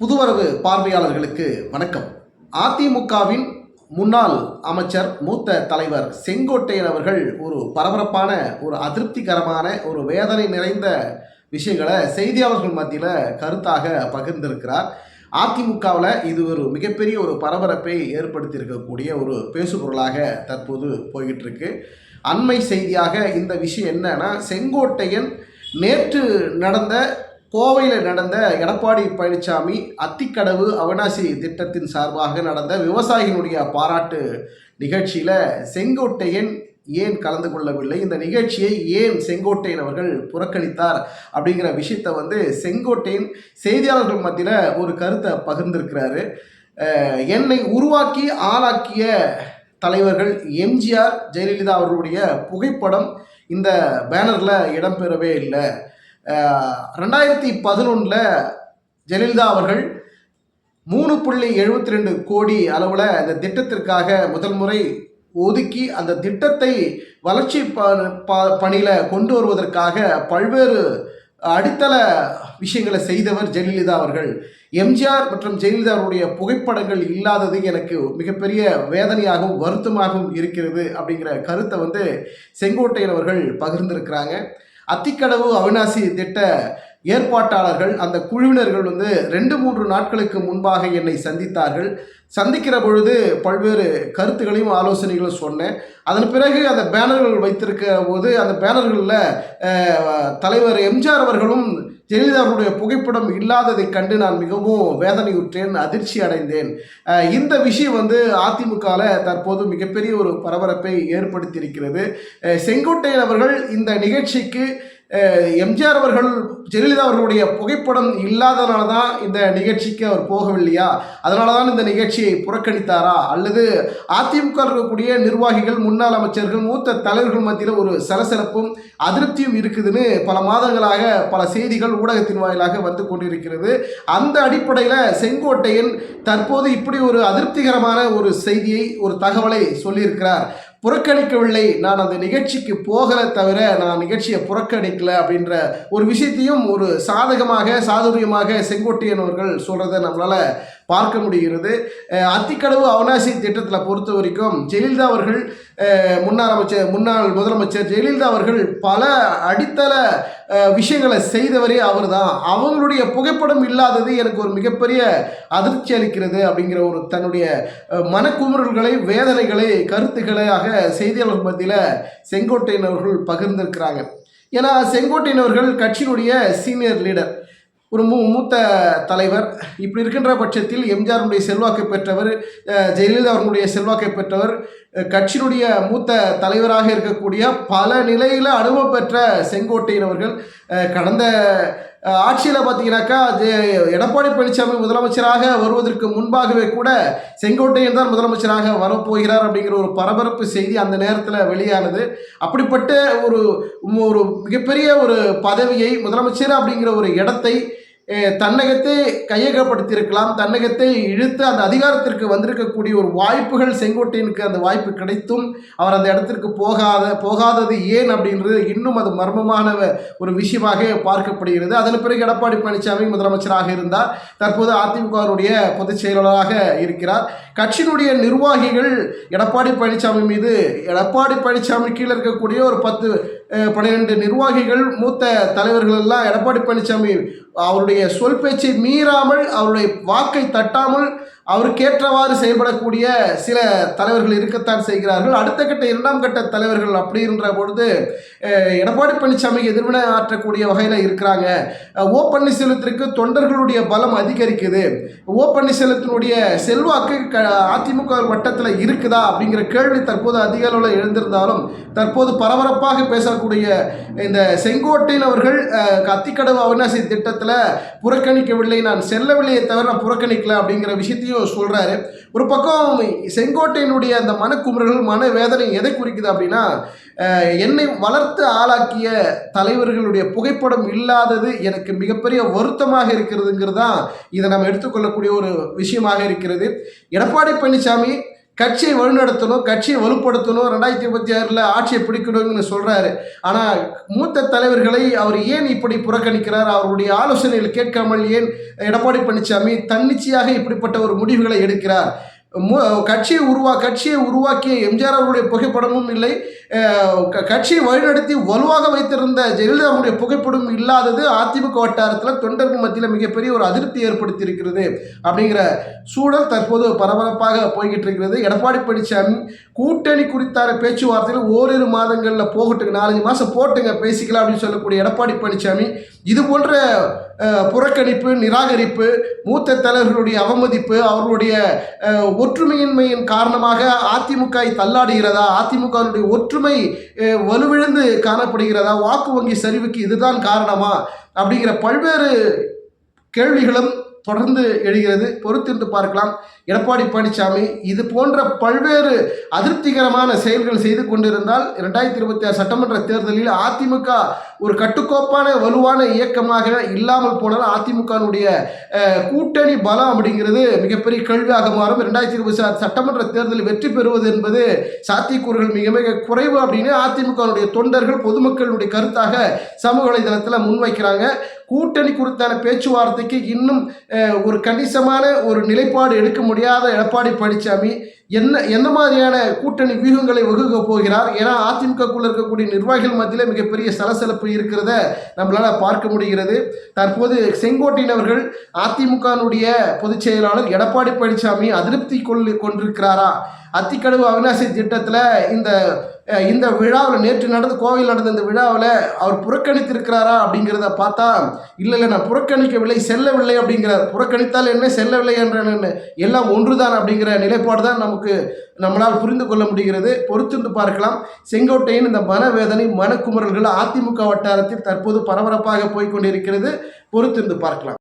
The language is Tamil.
புதுவரவு பார்வையாளர்களுக்கு வணக்கம். அதிமுகவின் முன்னாள் அமைச்சர் மூத்த தலைவர் செங்கோட்டையன் அவர்கள் ஒரு பரபரப்பான ஒரு அதிருப்திகரமான ஒரு வேதனை நிறைந்த விஷயங்களை செய்தியாளர்கள் மத்தியில் கருத்தாக பகிர்ந்திருக்கிறார். அதிமுகவில் இது ஒரு மிகப்பெரிய ஒரு பரபரப்பை ஏற்படுத்தியிருக்கக்கூடிய ஒரு பேசுபொருளாக தற்போது போய்கிட்டு இருக்கு அண்மை செய்தியாக இந்த விஷயம் என்னன்னா செங்கோட்டையன் நேற்று நடந்த கோவையில் நடந்த எடப்பாடி பழனிசாமி அத்திக்கடவு அவினாசி திட்டத்தின் சார்பாக நடந்த விவசாயிகளுடைய பாராட்டு நிகழ்ச்சியில் செங்கோட்டையன் ஏன் கலந்து கொள்ளவில்லை? இந்த நிகழ்ச்சியை ஏன் செங்கோட்டையன் அவர்கள் புறக்கணித்தார்? அப்படிங்கிற விஷயத்தை வந்து செங்கோட்டையன் செய்தியாளர்கள் மத்தியில் ஒரு கருத்தை பகிர்ந்திருக்கிறாரு. என்னை உருவாக்கி ஆளாக்கிய தலைவர்கள் எம்ஜிஆர் ஜெயலலிதா அவர்களுடைய புகைப்படம் இந்த பேனரில் இடம்பெறவே இல்லை. ரெண்டாயிரத்தி பதினொன்றில் ஜெயலலிதா அவர்கள் மூணு புள்ளி எழுபத்தி ரெண்டு கோடி அளவில் இந்த திட்டத்திற்காக முதல் முறை ஒதுக்கி அந்த திட்டத்தை வளர்ச்சி ப ப- பணியில் கொண்டு வருவதற்காக பல்வேறு அடித்தள விஷயங்களை செய்தவர் ஜெயலலிதா அவர்கள். எம்ஜிஆர் மற்றும் ஜெயலலிதா அவருடைய புகைப்படங்கள் இல்லாதது எனக்கு மிகப்பெரிய வேதனையாகவும் வருத்தமாகவும் இருக்கிறது அப்படிங்கிற கருத்தை வந்து செங்கோட்டையன் அவர்கள் பகிர்ந்திருக்கிறாங்க. அத்திக்கடவு அவினாசி திட்ட ஏற்பாட்டாளர்கள் அந்த குழுவினர்கள் வந்து ரெண்டு மூன்று நாட்களுக்கு முன்பாக என்னை சந்தித்தார்கள். சந்திக்கிற பொழுது பல்வேறு கருத்துகளையும் ஆலோசனைகளும் சொன்னேன். அதன் பிறகு அந்த பேனர்கள் வைத்திருக்க போது அந்த பேனர்களில் தலைவர் எம்ஜிஆர் அவர்களும் ஜெயலலிதாவுடைய புகைப்படம் இல்லாததை கண்டு நான் மிகவும் வேதனையுற்றேன் அதிர்ச்சி அடைந்தேன். இந்த விஷயம் வந்து அதிமுகவில் தற்போது மிகப்பெரிய ஒரு பரபரப்பை ஏற்படுத்தியிருக்கிறது. செங்கோட்டையன் அவர்கள் இந்த நிகழ்ச்சிக்கு எம்ஜிஆர் அவர்கள் ஜெயலலிதா அவர்களுடைய புகைப்படம் இல்லாதனால தான் இந்த நிகழ்ச்சிக்கு அவர் போகவில்லையா? அதனால தான் இந்த நிகழ்ச்சியை புறக்கணித்தாரா? அல்லது அதிமுக இருக்கக்கூடிய நிர்வாகிகள் முன்னாள் அமைச்சர்கள் மூத்த தலைவர்கள் மத்தியில் ஒரு சலசலப்பும் அதிருப்தியும் இருக்குதுன்னு பல மாதங்களாக பல செய்திகள் ஊடகத்தின் வாயிலாக வந்து கொண்டிருக்கிறது. அந்த அடிப்படையில் செங்கோட்டையன் தற்போது இப்படி ஒரு அதிருப்திகரமான ஒரு செய்தியை ஒரு தகவலை சொல்லியிருக்கிறார். புறக்கணிக்கவில்லை. நான் அந்த நிகழ்ச்சிக்கு போகலை தவிர நான் நிகழ்ச்சியை புறக்கணிக்கல அப்படின்ற ஒரு விஷயத்தையும் ஒரு சாதகமாக சாதுரியமாக செங்கோட்டையன் அவர்கள் சொல்கிறத நம்மளால் பார்க்க முடிகிறது. அத்திக்கடவு அவனாசி திட்டத்தில் பொறுத்த வரைக்கும் ஜெயலலிதா அவர்கள் முன்னாள் அமைச்சர் முன்னாள் முதலமைச்சர் ஜெயலலிதா அவர்கள் பல அடித்தள விஷயங்களை செய்தவரே அவர் தான் அவங்களுடைய புகைப்படம் இல்லாதது எனக்கு ஒரு மிகப்பெரிய அதிர்ச்சி அளிக்கிறது அப்படிங்கிற ஒரு தன்னுடைய மனக்குமுறல்களை வேதனைகளை கருத்துக்களாக செய்தியாளர் மத்தியில் செங்கோட்டையினர்கள் பகிர்ந்திருக்கிறாங்க. ஏன்னா செங்கோட்டையன் அவர்கள் கட்சியினுடைய சீனியர் லீடர். ஒரு மூ மூத்த தலைவர். இப்படி இருக்கின்ற பட்சத்தில் எம்ஜிஆருடைய செல்வாக்கை பெற்றவர் ஜெயலலிதா அவர்களுடைய செல்வாக்கை பெற்றவர் கட்சியினுடைய மூத்த தலைவராக இருக்கக்கூடிய பல நிலையில் அனுபவம் பெற்ற செங்கோட்டையன் அவர்கள் கடந்த ஆட்சியில் பார்த்தீங்கன்னாக்கா எடப்பாடி பழனிசாமி முதலமைச்சராக வருவதற்கு முன்பாகவே கூட செங்கோட்டையன் தான் முதலமைச்சராக வரப்போகிறார் அப்படிங்கிற ஒரு பரபரப்பு செய்தி அந்த நேரத்தில் வெளியானது. அப்படிப்பட்ட ஒரு ஒரு மிகப்பெரிய ஒரு பதவியை முதலமைச்சர் அப்படிங்கிற ஒரு இடத்தை தன்னகத்தை கையகப்படுத்தியிருக்கலாம். தன்னகத்தை இழுத்து அந்த அதிகாரத்திற்கு வந்திருக்கக்கூடிய ஒரு வாய்ப்புகள் செங்கோட்டையனுக்கு அந்த வாய்ப்பு கிடைத்தும் அவர் அந்த இடத்திற்கு போகாத போகாதது ஏன் அப்படின்றது இன்னும் அது மர்மமான ஒரு விஷயமாக பார்க்கப்படுகிறது. அதன் பிறகு எடப்பாடி பழனிசாமி முதலமைச்சராக இருந்தார். தற்போது அதிமுகவுடைய பொதுச் செயலாளராக இருக்கிறார். கட்சியினுடைய நிர்வாகிகள் எடப்பாடி பழனிசாமி மீது எடப்பாடி பழனிசாமி கீழே இருக்கக்கூடிய ஒரு பத்து பன்னிரெண்டு நிர்வாகிகள் மூத்த தலைவர்கள் எல்லாம் எடப்பாடி பழனிசாமி அவருடைய சொல் பேச்சை மீறாமல் அவருடைய வாக்கை தட்டாமல் அவருக்கேற்றவாறு செயல்படக்கூடிய சில தலைவர்கள் இருக்கத்தான் செய்கிறார்கள். அடுத்த கட்ட இரண்டாம் கட்ட தலைவர்கள் அப்படின்ற பொழுது எடப்பாடி பழனிசாமி எதிர்வினை ஆற்றக்கூடிய வகையில் இருக்கிறாங்க. ஓ பன்னீர்செல்வத்திற்கு தொண்டர்களுடைய பலம் அதிகரிக்குது. ஓ பன்னீர்செல்வத்தினுடைய செல்வாக்கு க அதிமுக வட்டத்தில் இருக்குதா அப்படிங்கிற கேள்வி தற்போது அதிக அளவில் எழுந்திருந்தாலும் தற்போது பரபரப்பாக பேசக்கூடிய இந்த செங்கோட்டையில் அவர்கள் கத்திக்கடவு அவிநாசி திட்டத்தில் புறக்கணிக்கவில்லை. நான் செல்லவில்லையே தவிர நான் புறக்கணிக்கல அப்படிங்கிற விஷயத்தையும் சொல்கிறாரு ஒரு பக்கம் செங்கோட்டையினுடைய அந்த மனக்குமுறல்கள் மன வேதனை எதை குறிக்குது அப்படின்னா என்னை வளர்த்து ஆளாக்கிய தலைவர்களுடைய புகைப்படம் இல்லாதது எனக்கு மிகப்பெரிய வருத்தமாக இருக்கிறதுங்கிறது தான் இதை நம்ம எடுத்துக்கொள்ளக்கூடிய ஒரு விஷயமாக இருக்கிறது. எடப்பாடி பழனிசாமி கட்சியை வழிநடத்தணும் கட்சியை வலுப்படுத்தணும் ரெண்டாயிரத்தி இருபத்தி ஆறில் ஆட்சியை பிடிக்கணும்னு சொல்கிறாரு ஆனால் மூத்த தலைவர்களை அவர் ஏன் இப்படி புறக்கணிக்கிறார்? அவருடைய ஆலோசனைகள் கேட்காமல் ஏன் எடப்பாடி பழனிசாமி தன்னிச்சையாக இப்படிப்பட்ட ஒரு முடிவுகளை எடுக்கிறார்? கட்சியை உருவா கட்சியை உருவாக்கிய எம்ஜிஆர் அவருடைய புகைப்படமும் இல்லை. க- கட்சியை வழிநடத்தி வலுவாக வைத்திருந்த ஜெயலலிதாவுடைய புகைப்படம் இல்லாதது அதிமுக வட்டாரத்தில் தொண்டர்கள் மத்தியில் மிகப்பெரிய ஒரு அதிருப்தி ஏற்படுத்தி இருக்கிறது அப்படிங்கிற சூழல் தற்போது பரபரப்பாக போய்கிட்டு இருக்கிறது எடப்பாடி பழனிசாமி கூட்டணி குறித்தான பேச்சுவார்த்தையில் ஓரிரு மாதங்களில் போகட்டுங்க நாலஞ்சு மாதம் போட்டுங்க பேசிக்கலாம் அப்படின்னு சொல்லக்கூடிய எடப்பாடி பழனிசாமி. இது போன்ற புறக்கணிப்பு நிராகரிப்பு மூத்த தலைவர்களுடைய அவமதிப்பு அவர்களுடைய ஒற்றுமையின்மையின் காரணமாக அதிமுக தள்ளாடுகிறதா அதிமுகவினுடைய ஒற்றுமை வலுவிழந்து காணப்படுகிறதா வாக்கு வங்கி சரிவுக்கு இதுதான் காரணமா அப்படிங்கிற பல்வேறு கேள்விகளும் தொடர்ந்து எழுகிறது. பொறுத்திருந்து பார்க்கலாம். எடப்பாடி பழனிசாமி இது போன்ற பல்வேறு அதிருப்திகரமான செயல்கள் செய்து கொண்டிருந்தால் இரண்டாயிரத்தி இருபத்தி ஆறு சட்டமன்ற தேர்தலில் அதிமுக ஒரு கட்டுக்கோப்பான வலுவான இயக்கமாக இல்லாமல் போனால் அதிமுகனுடைய கூட்டணி பலம் அப்படிங்கிறது மிகப்பெரிய கேள்வியாக மாறும். இரண்டாயிரத்தி இருபத்தி ஆறு சட்டமன்ற தேர்தலில் வெற்றி பெறுவது என்பது சாத்தியக்கூறுகள் மிக மிக குறைவு அப்படின்னு அதிமுகனுடைய தொண்டர்கள் பொதுமக்களுடைய கருத்தாக சமூக வலைதளத்தில் முன்வைக்கிறாங்க. கூட்டணி குறித்தான பேச்சுவார்த்தைக்கு இன்னும் ஒரு கணிசமான ஒரு நிலைப்பாடு எடுக்க முடியாத எடப்பாடி பழனிசாமி என்ன என்ன மாதிரியான கூட்டணி வியூகங்களை வகுக்க போகிறார்? ஏன்னா அதிமுகக்குள்ள இருக்கக்கூடிய நிர்வாகிகள் மத்தியில் மிகப்பெரிய சலசலப்பு இருக்கிறத நம்மளால் பார்க்க முடிகிறது. தற்போது செங்கோட்டையன் அவர்கள் அதிமுகனுடைய பொதுச் செயலாளர் எடப்பாடி பழனிசாமி அதிருப்தி கொள் கொண்டிருக்கிறாரா? அத்திக்கடவு அவிநாசி திட்டத்தில் இந்த இந்த விழாவில் நேற்று நடந்த கோவையில் நடந்த இந்த விழாவில் அவர் புறக்கணித்திருக்கிறாரா அப்படிங்கிறத பார்த்தா இல்லை இல்லை நான் புறக்கணிக்கவில்லை செல்லவில்லை அப்படிங்கிறார். புறக்கணித்தால் என்ன செல்லவில்லை என்ற எல்லாம் ஒன்றுதான் அப்படிங்கிற நிலைப்பாடு தான் நமக்கு நம்மளால் புரிந்து கொள்ள முடிகிறது. பொறுத்திருந்து பார்க்கலாம். செங்கோட்டையின் இந்த மனவேதனை மனக்குமுறல்கள் அதிமுக வட்டாரத்தில் தற்போது பரபரப்பாக போய்கொண்டிருக்கிறது பொறுத்திருந்து பார்க்கலாம்.